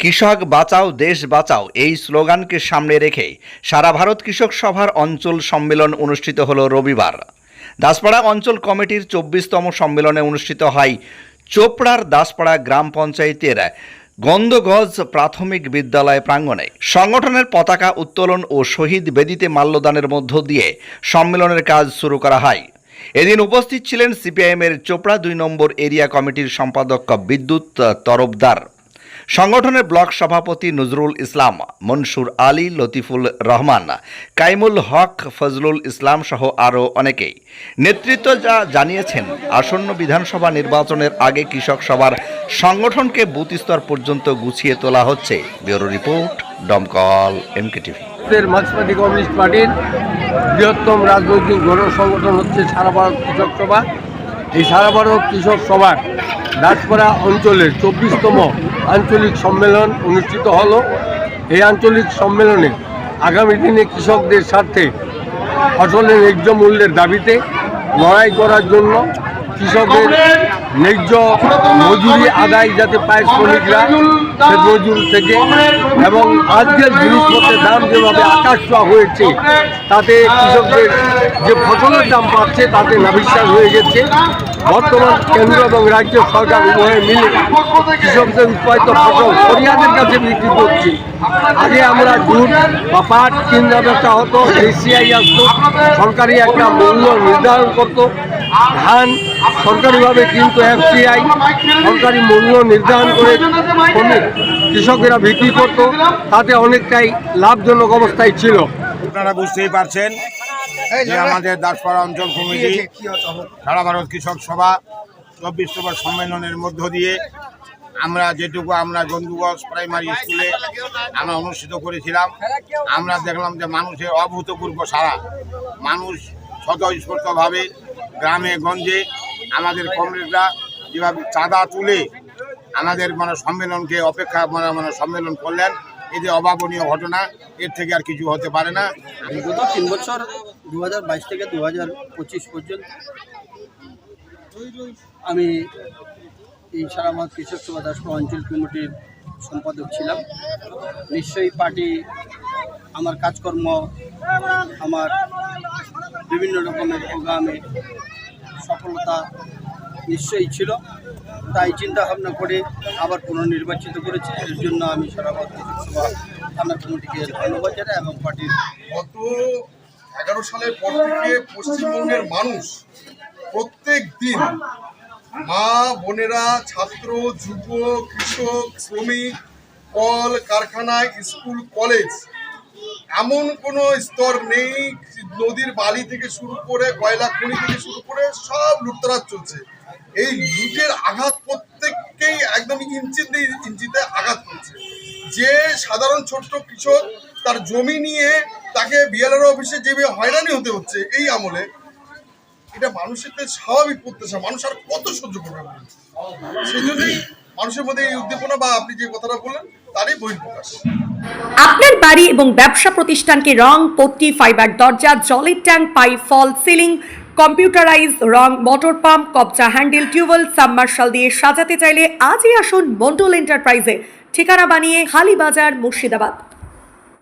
কৃষক বাঁচাও, দেশ বাঁচাও, এই স্লোগানকে সামনে রেখে সারা ভারত কৃষক সভার অঞ্চল সম্মেলন অনুষ্ঠিত হল রবিবার। দাসপাড়া অঞ্চল কমিটির চব্বিশতম সম্মেলনে অনুষ্ঠিত হয় চোপড়ার দাসপাড়া গ্রাম পঞ্চায়েতের গন্ধগজ প্রাথমিক বিদ্যালয় প্রাঙ্গণে। সংগঠনের পতাকা উত্তোলন ও শহীদ বেদিতে মাল্যদানের মধ্য দিয়ে সম্মেলনের কাজ শুরু করা হয়। এদিন উপস্থিত ছিলেন সিপিআইএমের চোপড়া দুই নম্বর এরিয়া কমিটির সম্পাদক বিদ্যুৎ তরফদার। সংগঠনের ব্লক সভাপতি নজরুল ইসলাম, মনসুর আলী, লতিফুল রহমান, কাইমুল হক, ফজলুল ইসলাম সহ আরও অনেকেই। নেতৃত্ব যা জানিয়েছেন, আসন্ন বিধানসভা নির্বাচনের আগে কৃষক সভার সংগঠনকে বুথ স্তর পর্যন্ত গুছিয়ে তোলা হচ্ছে। Bureau report Domkal MK TV মার্ক্সবাদী communist পার্টির বৃহত্তম রাজনৈতিক গণ সংগঠন হচ্ছে সারা ভারত কৃষক সভা। এই সারা ভারত কৃষক সভার দাসপাড়া অঞ্চলের চব্বিশতম আঞ্চলিক সম্মেলন অনুষ্ঠিত হলো। এই আঞ্চলিক সম্মেলনে আগামী দিনে কৃষকদের স্বার্থে ফসলের ন্যায্য মূল্যের দাবিতে লড়াই করার জন্য কৃষকদের ন্যায্য মজুরি আদায় যাতে পায় শ্রমিকরা, সে মজুর থেকে এবং আজকের জিনিসপত্রের দাম যেভাবে আকাশ হয়েছে, তাতে কৃষকদের যে ফসলের দাম পাচ্ছে তাতে নাবিশ্বাস হয়ে গেছে। বর্তমান কেন্দ্র এবং রাজ্য সরকার উভয়ে মিলে কৃষকদের উৎপাদিত ফসল ফরিয়াদের কাছে বিক্রি করছে। আগে আমরা দুধ বা পাট কিনা হতো, এসিআই আসতো, সরকারি একটা মূল্য নির্ধারণ করতো। ধান সরকারিভাবে কিন্তু এফসিআই সরকারি মূল্য নির্ধারণ করে কৃষকেরা বিক্রি করতো তাতে অনেকটাই লাভজনক অবস্থায় ছিল। আপনারা বুঝতেই পারছেন যে আমাদের দাসপাড়া অঞ্চল কমিটি সারা ভারত কৃষক সভা চব্বিশ চব্বিশতম সম্মেলনের মধ্য দিয়ে আমরা যেটুকু আমরা বন্ধুগঞ্জ প্রাইমারি স্কুলে আমরা অনুষ্ঠিত করেছিলাম আমরা দেখলাম যে মানুষের অভূতপূর্ব সারা মানুষ স্বতঃস্ফূর্তভাবে গ্রামে, গঞ্জে আমাদের কমরেডরা যেভাবে চাঁদা তুলে আমাদের মানে সম্মেলনকে অপেক্ষা মানে মানে সম্মেলন করলেন যে অভাবনীয় ঘটনা, এর থেকে আর কিছু হতে পারে না। বিগত তিন বছর দু থেকে দু হাজার পঁচিশ পর্যন্ত আমি এই সারামাত কৃষক সভা দাসপুর অঞ্চল কমিটির সম্পাদক ছিলাম। নিশ্চয়ই পার্টি আমার কাজকর্ম, আমার বিভিন্ন রকমের প্রোগ্রামে সফলতা নিশ্চয়ই ছিল। তাই চিন্তা ভাবনা করে আবার পুনর্নির্বাচিত করেছি। এর জন্য আমি সারাবাদ কৃষক সভা থানা কমিটিকে ধন্যবাদ জানাই এবং পার্টির গত এগারো সালের পর থেকে পশ্চিমবঙ্গের মানুষ প্রত্যেক দিন মা, বোনেরা, ছাত্র যুব কৃষক, শ্রমিক, কল, কারখানা, স্কুল, কলেজ এমন কোনো স্তর নেই, নদীর বালি থেকে শুরু করে, কয়লা খনি থেকে শুরু করে সব লুটতরাজ চলছে। এই লুটের আঘাত প্রত্যেককেই একদম ইঞ্চিতে ইঞ্চিতে আঘাত করছে। যে সাধারণ ছোট্ট কৃষক তার জমি নিয়ে তাকে বিএলআর অফিসে যেভাবে হয়রানি হতে হচ্ছে এই আমলে, এটা মানুষের তো স্বাভাবিক প্রত্যাশা। মানুষ আর কত সহ্য করবে বলুন? সেই জন্যই মানুষের মধ্যে এই উদ্দীপনা বা আপনি যে কথাটা বললেন, তারই বহিঃপ্রকাশ। আপনার বাড়ি এবং ব্যবসা প্রতিষ্ঠানকে রং, পট্টি ফাইবার দরজা জলের tank pipe false ceiling computerise রং মোটর পাম্প কবজা হ্যান্ডেল টিউবওয়েল সাবমার্শাল দিয়ে সাজাতে চাইলে আজই আসুন মন্ডল এন্টারপ্রাইজে ঠিকানা বানিয়ে হালিবাজার, মুর্শিদাবাদ।